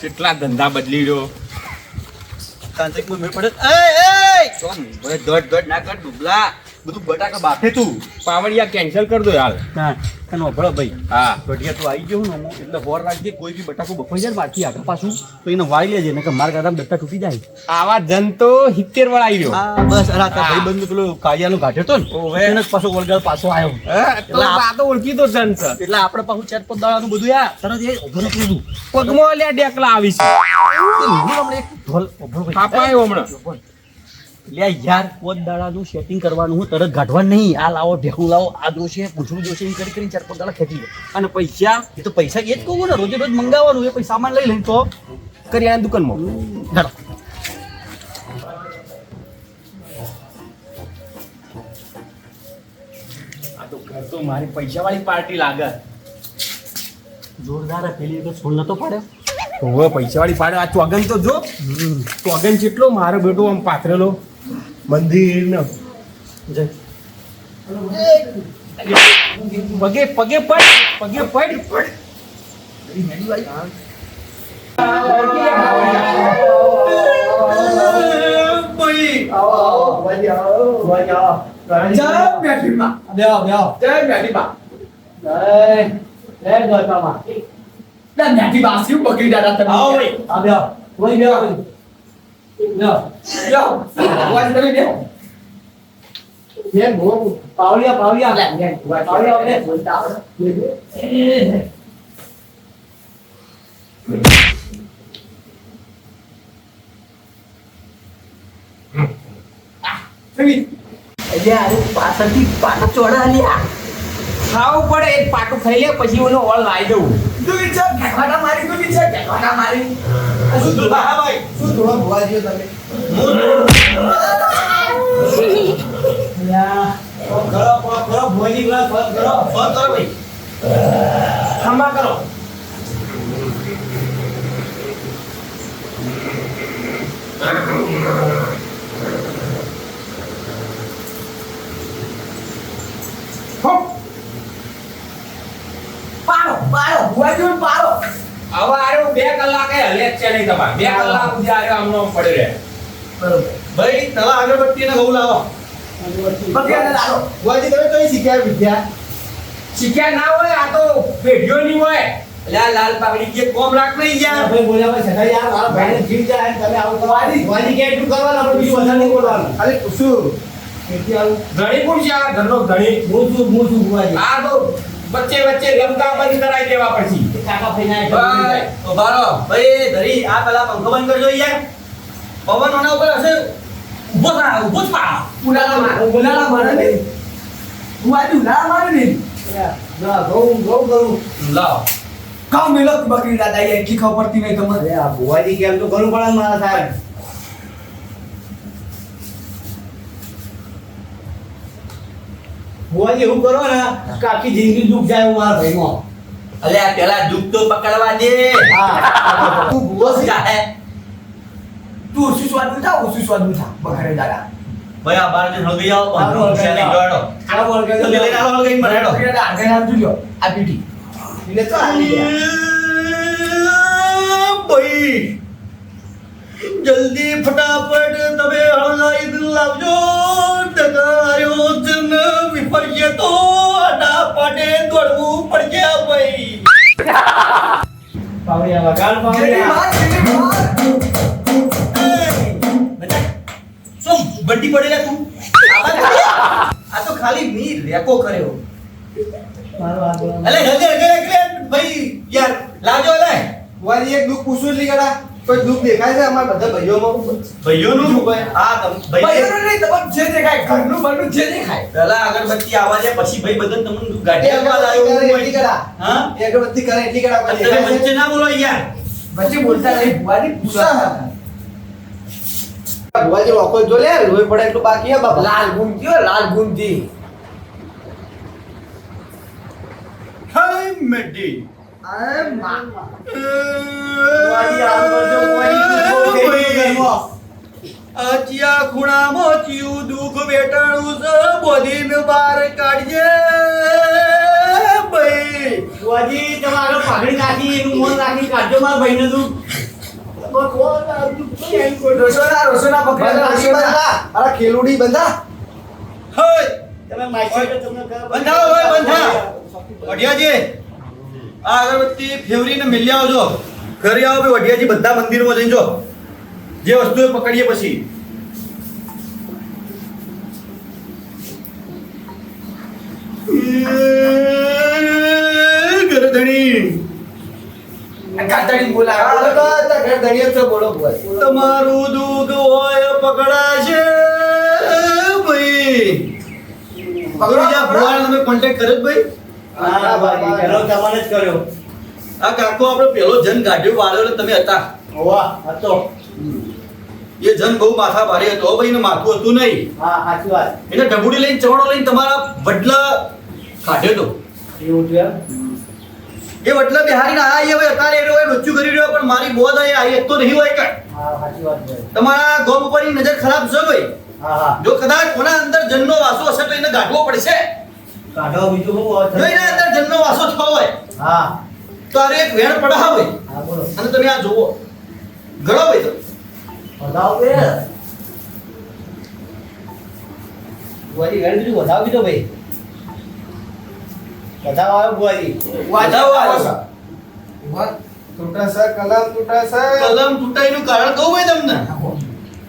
કેટલા ધંધા બદલી રહ્યો તાંત્રિક મેળ પડે. એ એ! દોડ દોડ ના કર ડુબલા. બધું બટાકા બાફે. તું પાવડિયા કેન્સલ કરી દો હાલ. હા તને વભળો ભાઈ. હા. ગઢિયા તું આવી ગયો ને અમુક એટલે હોર રાખજે કોઈ બી બટાકું બફાઈ જાય બાકી આગળ પાછું તો એને વાળી લેજે ને કે મારા ગાડામાં ડટ્ટા તૂટી જાય. આવા જન તો સિત્તેર વાળા આવી ગયો. હા બસ અરા તારા હા. ભાઈબંધ પેલો કાળિયાનો ઘાટ્યો તો ને ઓવે. એને પાછો વળગાડ પાછો આવ્યો એટલે આ તો ઓળખી તો જન છે એટલે આપણે પાછું ચાર પાંચ દાડાનું બધું યાર તરત એ ઊભો નથી રહેતું. પગમાં લ્યા ડેકલા આવી છે. હું હમણાં એક ઢોલ ઊભો ભાઈ. આવ્યો હમણાં. લે યાર પોત દાડાનું સેટિંગ કરવાનું હું તરત ગાઢવા નહીં. આ લાવો ઢેકું લાવો આ જોશે પૂછડું જોશે એમ કરી કરીને ચાર પાંચ દાડા ખેંચી અને પૈસા એ તો પૈસા એ જ કહું ને રોજે રોજ મંગાવવાનું એ પૈસા સામાન લઈ લઈ તો કરિયાણા દુકાનમાં. ધારો આ તો ઘર તો મારી પૈસા વાળી પાર્ટી લાગે. જોરદાર પેલી છોડ નતો પાડ્યો. હવે પૈસા વાળી પાડે. આ ચોગન તો જો. ચોગન જેટલો મારો બેટો આમ પાથરેલો. મંદિર ને જય પગે પગે પડ પગે પડ પડ પાછળથી ચોડા ખાવું પડે એક પાટું ખાઈ લે પછી ઓનો ઓળ લાવી દઉં ખમા કરો. હવે પાડો બે કલાકે હલે છે નહીં તમારે. બે કલાક સુધી આર્યો આમનો આમ પડી રહે. ભાઈ તલા અગરબત્તી ને ઘઉં લાવો. બુઆજી તમે કઈ શીખ્યા વિદ્યા? શીખ્યા ના હોય આ તો પેઢીઓ ની હોય. આ લાલ પાકડી કે કોમ રાખ નહીં યાર. ભાઈ બોલ્યા ભાઈ સગા યાર મારા ભાઈને જીવ જાય તમે આવું કરવાની વાજી કે એટલું કરવાનું આપણે બીજું વધારે નહીં બોલવાનું. ખાલી આવું. ધણી કોણ છે આ ઘરનો ધણી હું છું હું છું આ તો વચ્ચે વચ્ચે રમતા બંધ કરાવી દેવા પડશે. કાકા ભાઈ ભાઈ તો બારો ભાઈ ધરી આ પેલા પંખો બંધ કરજો યાર. પવન ઓના ઉપર હશે ઊભો થા ઊભો જ પા ઉડાલા મારે ઉડાલા મારે નહીં બુવાજી ઉડાલા મારે નહીં ના ઘઉં ઘઉં કરું. લાવ. કામ મેલો બકરી દાદા એ કી ખબર પડતી નહીં તમને. આ બુવાજી કેમ તો ઘણું પડે મારા સાહેબ. બુવાજી એવું કરો ને કાકી જિંદગી દુઃખ જાય મારા ભાઈમાં. અલે આ પેલા દુખ તો પકડવા દે. હા. તું ભૂવો છે. જાહે તું ઓછું સ્વાદ ઉઠા ઓછું સ્વાદ ઉઠા બખરે દાદા. ભાઈ આ બાર ને હળગી આવો હા, પંખો છે ને જોડો. આ બોલ કે તો લઈને આવો હળગી મને હેડો. આગળ આમ જોજો આ પીટી. એટલે તો ભાઈ. જલ્દી ફટાફટ તમે હળગાઈ દિલ લાવજો ડગાર્યો જન. વિફરજે તો આડા પાટે દોડવું પડશે ભાઈ? પાવડિયા વગાડ પાવડિયા. શું બંડી પડેલા તું? આ તો ખાલી મી રેકો કર્યો. અલે હગે હગે હગે ભાઈ યાર લાજો અલે. વારી એક દુઃખ પૂછું જ ગડા કોઈ દુઃખ દેખાય છે અમારા બધા ભાઈઓમાં? ભાઈઓનું? આ તમ ભાઈ ભાઈઓનું નહીં તમારે જે દેખાય ઘરનું બરનું જે દેખાય. પેલા અગરબત્તી આવવા દે પછી ભાઈ બધા તમને એ ગાડી આપવા લાવ્યો અગરબત્તી કરે હું એટલી ગડા હા? અગરબત્તી કરે એટલી ગડા કોઈ તમે વચ્ચે ના બોલો યાર. વચ્ચે બોલતા નહીં ભુવાની પૂછા. ભુવાજી રોકો જો લે લોહી પડે એટલું બાકી હે બાબા લાલ ગુમતી લાલ ગુમતી હાય મેડી અરે. અચિયા ખૂણામાં ચિયું દુઃખ વેટાણું છે બોધીન બાર કાઢીએ ભાઈ વાજી તમે આગળ પાઘડી નાખી એનું મોં નાખી કાઢજો મારા ભાઈને દુઃખ રોશોના રોશોના બંધા, પકડે હસી બંધા. તમે ખેલુડી બંધા બંધાવો હોય બંધા વઢિયાજી આ અગરબત્તી ફેવરીને મિલ્યા આવજો ઘરે આવો ભાઈ વઢિયાજી બધા મંદિરમાં જઈને જો. જે વસ્તુ એ પકડીએ પછી. તમારું દુઃખ હોય પકડાશે ભાઈ. પકડી ભગવાન તમે કોન્ટેક્ટ કર્યો ભાઈ? હા, ભાઈ, પેલો તમારે જ કર્યો. આ કાકો આપણો પેલો જન ગાઢ્યો વાળેલો તમે હતા. હોવા હતો. એ જન બહુ માથા ભારે હતો ભાઈ એનું માથું હતું નહીં. હા સાચી વાત. એને ઢબુડી લઈને ચવડો લઈને તમારા વડલા કાઢ્યો તો એવું છે? એ વડલા બિહારીને આ એ ભાઈ અત્યારે એ રહ્યો કરી રહ્યો પણ મારી બોધ આ આ તો નહીં હોય કે હા સાચી વાત છે. તમારા ગોમ ઉપરની નજર ખરાબ છે ભાઈ હા હા. જો કદાચ કોના અંદર જનનો વાસો હશે તો એને ગાઢવો પડશે. કાઢો બીજું બહુ જોઈ ને અંદર જન્મ વાસો થયો હોય. હા. તો અરે એક વેણ પડા હોય હા બોલો. અને તમે આ જોવો ગળો ભાઈ તો. પડાવ બે. બુઆજી વેણ બીજું વધાવ બીજો ભાઈ. વધાવ આવ્યો બુઆજી. વધાવ આવ્યો. છે. તૂટા છે કલમ તૂટા છે. કલમ તૂટાઈનું કારણ કહું ભાઈ તમને.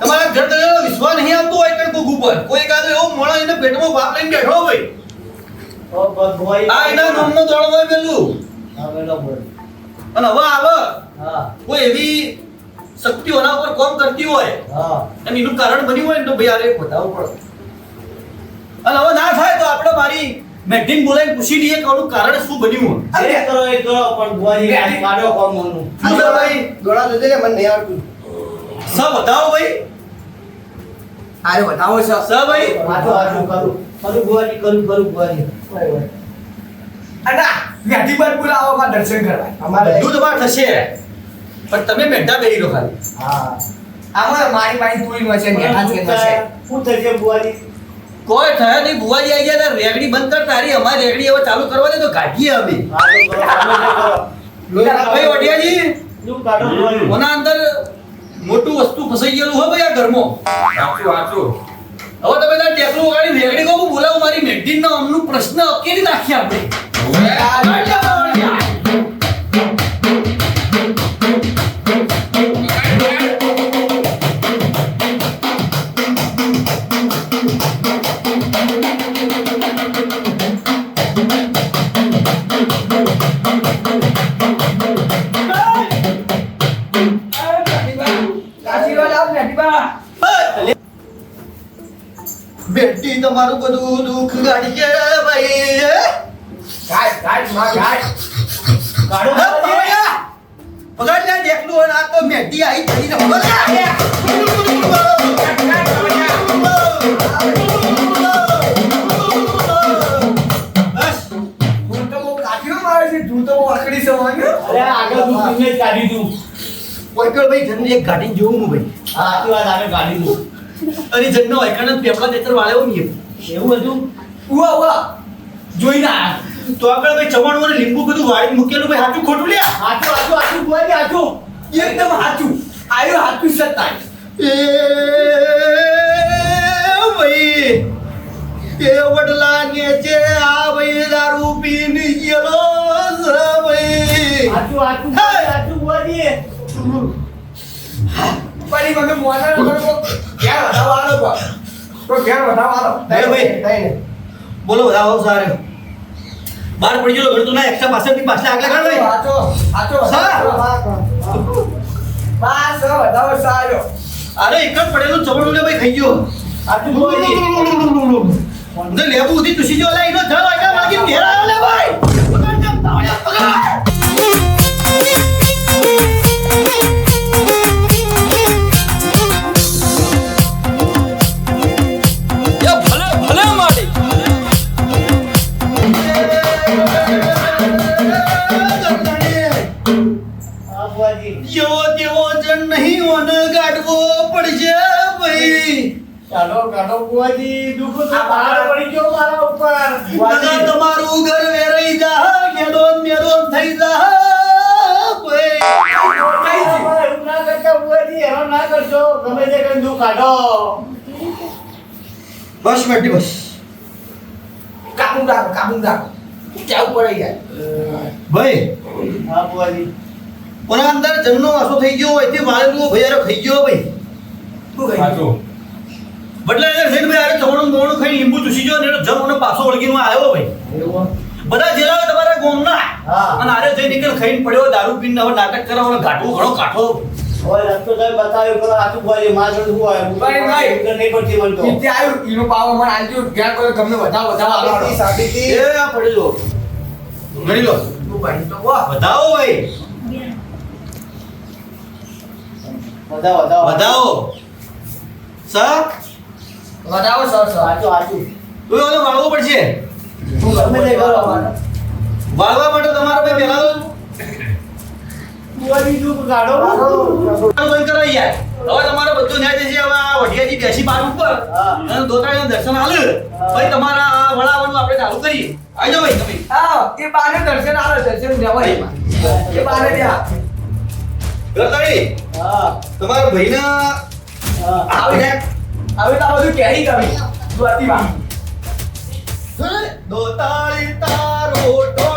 તમારા ઘર તરફ વિશ્વાસ નહીં આવતો હોય કે કોક ઉપર. કોઈ કાદો એવો મોણો એને પેટમાં બાપ લઈને બેઠો હોય. ઓ બસ આ એના નામનો દોડો હોય પેલું. હા વેલો અને હવે આવે. હા. કોઈ એવી શક્તિઓ ઉપર કોમ કરતી હોય હા. અને એનું કારણ બન્યું હોય ને તો ભાઈ આરે બતાવવું પડે. અને હવે ના થાય તો આપણે મારી મેટિંગ બોલાઈ પૂછી લઈએ કે આનું કારણ શું બન્યું જે કરો એ કરો પણ બુઆજી આ કાઢો કોમ મનનું શું ભાઈ? ગળા દે મને નહીં આવતું સબ બતાવો ભાઈ? આરે બતાવો છો. સ ભાઈ. વાતો વાંચો કરું. કરું બુઆજી કરું કરું બુઆજી અડા વ્યાધી પર બોલાવો કા દર્શન કરવા. અમારે બધું તમારે થશે. પણ તમે બેઠા બેહી રહો ખાલી. હા. આમાં મારી પાસે તુરી નો છે નેઠા જ કે છે? શું થશે બુઆજી કોઈ થયા નહીં બુવાજી આવી ગયા રેગડી બંધ કર તારી અમારી રેગડી હવે ચાલુ કરવા દે તો કાઢીએ અમે. ભાઈ વડિયાજી શું કાઢો બુઆજી ઓના અંદર મોટું વસ્તુ ફસાઈ ગયેલું હોય ભાઈ આ ઘરમાં. વાંચું વાંચું હવે તમે તાર ટેકલું વગાડી રેગડી કહું બોલાવો મારી મેગડીન નો અમનું પ્રશ્ન અકેલી નાખી આપણે. વૈકલ ભાઈ જનને એક ગાડી જોઉં હું ભાઈ. હા સાચી વાત ગાડી કાઢી દઉં અરે જનનો વૈકલ પેપલા તેતર વાળ્યો નહીં એવું હતું ઉવા ઉવા. જોઈ ના તો આગળ ભાઈ ચવાણું અને લીંબુ બધું વાળી મૂકેલું ભાઈ હાચું ખોટું લે? આટલું હાચું હાચું બુઆજી હાચું. એકદમ હાચું. આયો હાચું સત્તાય એ ભાઈ એ વડલા ને છે આ ભાઈ પડી કરવો ઘેર વધારવાનો કો તો ભાઈ. નહીં, બોલો બધા આવો સારે બાર પડી ગયો ઘડતું ના એકસ્ટ્રા પાછળથી પાછળ આગળ કાઢ ભાઈ આચો આચો. પાસ વધારો સારો અરે એક જ પડેલું લે ભાઈ ખાઈ ગયો આટલું ને લેબુ ઉધી તુસી જો લા એનો જળ આગળ માગી ઘેર લે ભાઈ પકડ પકડ બસ મેટી બસ કાબુ રાખો કાબુ રાખો જાવું પડે યાર. ભાઈ હા અંદર જમનો વાસો થઈ ગયો હોય તે મારે તું ભૈયારો ખાઈ ગયો ભાઈ. શું ખાઈ? ગયો બદલા એ રેડ ભાઈ આરે ચમણું મોણું ખાઈ લીંબુ ચૂસી ગયો ને એનો જમ મને પાછો ઓળગીનો આવ્યો ભાઈ. બધા જેલા તમારા ગોમના. અને આરે જઈ નીકળ ખાઈને પડ્યો દારૂ પીને હવે નાટક કરાવવાનો ઘાટવું ઘણો કાઠો. રસ્તો બતાવ્યો પણ આટલું બુઆજી મારે શું હોય ભાઈ, ભાઈ. નહીં પડતી મને તો. ઇતે આવ્યું ઈનો પાવો મને આલજો ઘેર કોઈ ગમે વધાવો વધાવો આલો સાબિતી. એ આ પડ્યો ગણી લો. તું ભાઈ તો વાહ. વધાવો ભાઈ. વધાવો વધાવો. વધાવો. સર? વધાવો સર સર. સાચું સાચું. તું ઓલો વાળવો પડશે. તું ગમે તે વાળવા માટે તમારે ભાઈ પહેલા તો બુઆજી જો ગાડો બંધ કરાઈ યાર હવે તમારે બધું ન્યાય થશે હવે આ વઢિયાજી બેસી બાર ઉપર. અને દોતાળીના દર્શન હાલ ભાઈ તમારા આ વળાવવાનું આપણે ચાલુ કરીએ. આવજો ભાઈ તમે. હા એ બારે દર્શન આલો દર્શન એમાં. એ બારે. ત્યાં દોતાળી હા. તમારા ભાઈના હા. આવી હવે તો આ બધું કેરી કરી. દ્વાતી બા દોતાળી તારો ઢોળ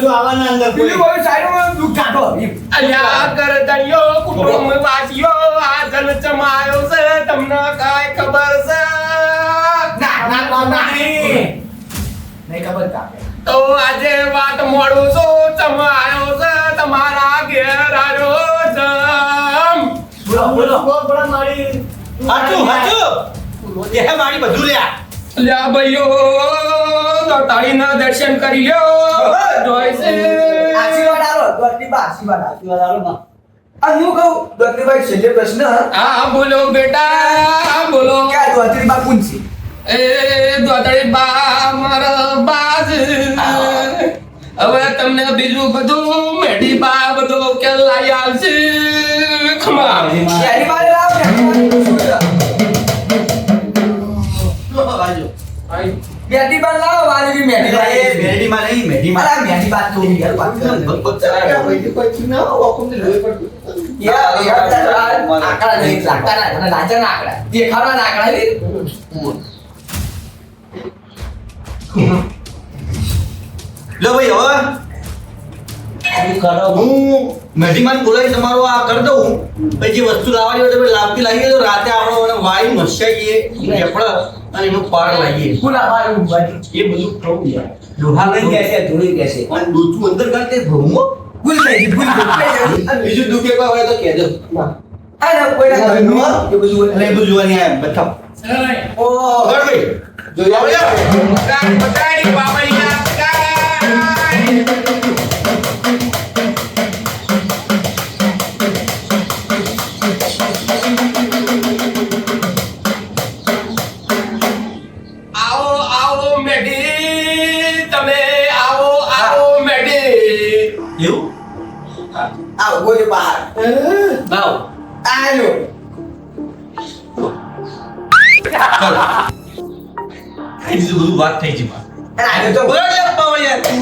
કશું આવવાના અંદર કોઈ. સાઈડમાં દુઃખ કાઢો. અલ્યા કરદનિયો કુટુંબ વાસીઓ આ જન ચમાયો છે તમને કાય ખબર છે? ના ના ના ના. નહીં. નહીં ખબર કાપે તો આજે વાત મોડું છો ચમાયો છે તમારા ઘેર આવ્યો જમ. બોલો બોલો. બોલો મારી. હાચું હાચું. દેહ મારી બધું લ્યા. લ્યા ભાઈઓ. દોતાળીના દર્શન કરી લ્યો. છે આશીર્વાદ આલો દ્વાતી આશીર્વાદ આશીર્વાદ આલો માં. આ હું કહું દ્વાતી છેલ્લે પ્રશ્ન. હા બોલો બેટા બોલો. કે આ કોણ છે? એ દોતાળી બા મારા બાજ. હવે તમને બીજું બધું મેઢી બા બધું કે આવશે ખમા અલા મેઠી બાર તો યાર વાત કર યાર યાર આકડા નહીં લાગતા ના મને લાજા ના આકડા દેખાડવા ના આકડા લે ભાઈ હવે કરો હું મેઢીમાં બોલાવી તમારો આ કરી દઉં પછી જે વસ્તુ લાવવાની હોય તમે લાવતી લાવીએ તો રાતે આપણે વાયુ વાઈ મસાઈએ રેપડ અને એનો પાર લાવીએ બાર ઉભાજી એ બધું થવું યાર લોહા લઈ ગયા છે ધોળી ગયા છે. અને ડોચું અંદર તે ભૂમો ભૂલ થઈ ગઈ ભૂલ થઈ ગઈ. અને બીજું દુખે કોઈ હોય તો કહેજો આ ના કોઈ ના ઘરનું એ બધું એટલે એ બધું જોવાની આ બતાવ ઓ. બરાબર ભાઈ જોઈ આવો યાર ગોળી બહાર. લાવ આયો. ચાલો બીજું બધું વાત થઈ છે માં આયો તો બરાબર યાર પાવળ તું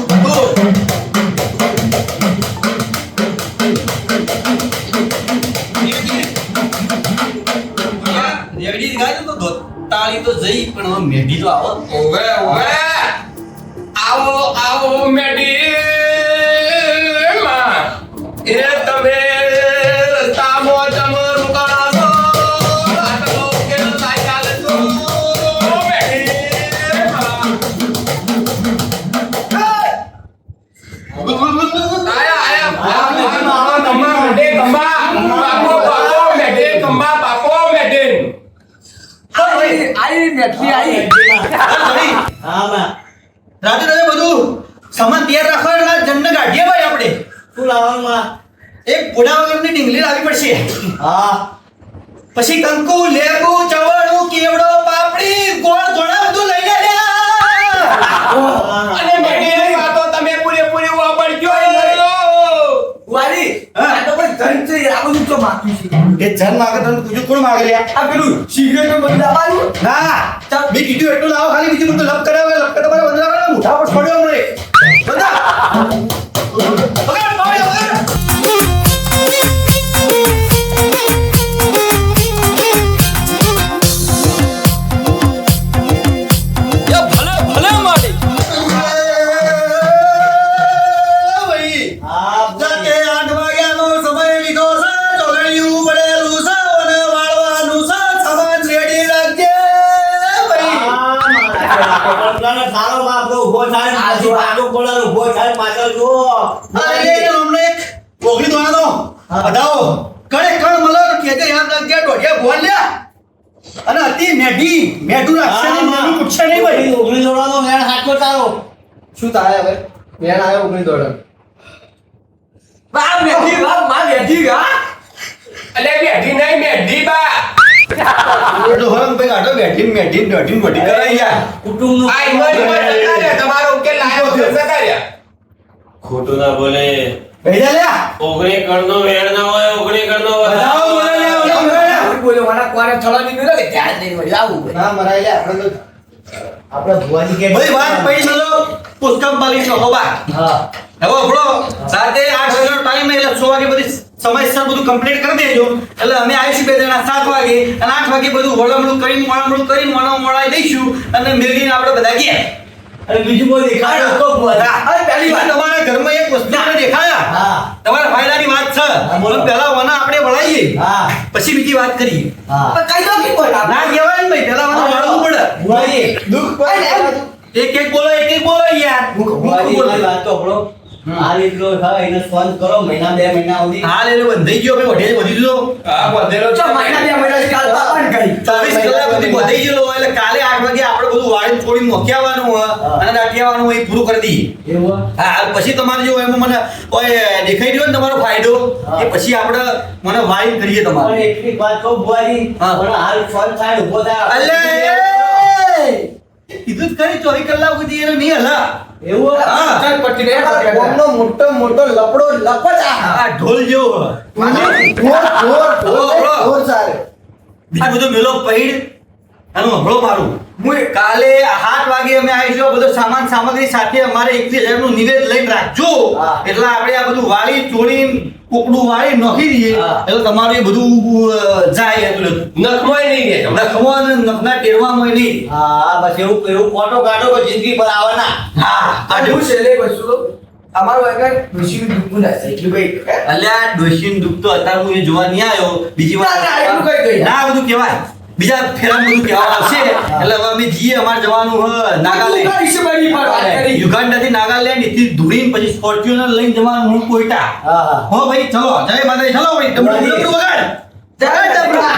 તો જઈ પણ મેઢી તો આવો. ઓવે ઓવે. આવો આવો મેઢી. માં. એ એ જન માગે તને બીજું કોણ માગે લે આ પેલું સિગરેટનું બધું ના મેં કીધું એટલું લાવો ખાલી બીજું બધું લપ કરાવે લપ કરાવે બંધ મુઠા પર છોડ્યો ઊભો થાય પાછળ અરે હમણે એક ઓગળી દોણા દો. કણ યાદ અને અતિ મેઢી મેઢું રાખશે નહીં મેઢું પૂછશે નહીં ભાઈ. મેળ હાથો તારો. શું થાય હવે? મેં આવ્યો ઓગણી દોડે બા બેઠી બા માં બેઠી ગા અલે મેઢી નહીં મેઢી બા. એટલું હરંગ ભાઈ આટો બેઠી મેઢી દોઢી મોટી કરાઈ યાર કુટુંબનું આ ઈમર ઈમર જતા રહ્યા. તમારો ઉકેલ લાયો છે જતા ખોટું ના બોલે ભાઈ જા લ્યા ઓગણી કણનો વેણ ના હોય ઓગણી કરનો મને કોને થળા ની મેળે ધ્યાન નહીં મળી આવું. ના મરાય લે આપણે તો આપણે ભુવાજી કે ભાઈ વાત પડી ચલો પુસ્તક બાલી છો હોબા હા. હવે આપણો સાતે આઠ વાગ્યાનો ટાઈમ એટલે છ વાગે બધી સમયસર બધું કમ્પ્લીટ કરી દેજો. એટલે અમે આવીશું બે જણા વાગે અને આઠ વાગે બધું વળમણું કરીને વળમણું કરીને વણો વળાઈ દઈશું અને મેળવીને આપણે બધા ગયા. અને બીજું કોઈ દેખાડો તો અરે પહેલી વાત. તમારા ઘરમાં એક વસ્તુ આપણે દેખાયા? હા. તમારા ફાયદાની વાત છે. બોલો. પહેલા વાના આપણે વળાઈએ હા. પછી બીજી વાત કરીએ. હા. કઈ તો કી બોલા ના કહેવાય ને ભાઈ પહેલા વાના વળવું પડે. ભુવાજી દુઃખ એક એક બોલો એક એક બોલો યાર. હું મારી વાત તો આપણો આ રીતનો થાય એને ફોન કરો મહિના બે મહિના સુધી. હાલ એટલે બંધાઈ ગયો ભાઈ વઢે વધી દીધો આ બધેલો ચો મહિના બે મહિના કાલ પાપણ કરી. ચોવીસ કલાક સુધી બંધાઈ ગયેલો એટલે કાલે આઠ વાગે આપણે બધું વાળી થોડી મોકિયાવાનું હોય અને હોય એ પૂરું કરી દઈએ. એવું હા પછી તમારે જો એમાં મને ઓય દેખાઈ રહ્યો ને તમારો ફાયદો એ પછી આપણે મને વાળી કરીએ તમારે. એક વાત કહું પણ હાલ ફોન થાય ઊભો થાય. અલે કીધું ખરી ચોવીસ કલાક સુધી એને નહીં હલા એવું હા. ચાલ પટ્ટી ને મોટો મોટો લપડો લપડ આ આ ઢોલ જેવો ઢોર ઢોર ઢોર, ઢોર. સારે બીજું બધું મેલો પૈડ હંભળો મારું હું કાલે આઠ વાગે અમે આવીશું આ બધો સામાન સામગ્રી સાથે અમારે એકવીસ હજારનું નિવેદ લઈને રાખજો. એટલે આપણે આ બધું વાળી ચોળી કોકડું વાળી નાખી દઈએ. એટલે તમારું એ બધું જાય. એટલે નખમાંય નહીં તમે. નખમો અને નખના ટેરવામાં નહીં. હા બસ એવું એવું ફોટો કાઢો કે જિંદગી પર આવવાના. હા. આ હું છેલ્લે વસ્તુ તો? અમારું આગળ ઋષિનું દુઃખનું ના એટલું કઈ અલ્યા ડોશીન દુઃખ તો અત્યારે હું એ જોવા નહીં આવ્યો. બીજી વાર ના, એટલું. ના બધું કહેવાય. બીજા ફેરા બધું કહેવા આવશે. એટલે હવે અમે જઈએ અમારે જવાનું હ નાગાલેન્ડ. કરી. યુગાન્ડાથી નાગાલેન્ડથી ધૂળીને પછી ફોર્ચ્યુનર લઈને જવાનું હું કોઈટા હા ભાઈ ચલો. જય માતાજી. ચલો ભાઈ તમને વગાડ. જય પ્રભુ.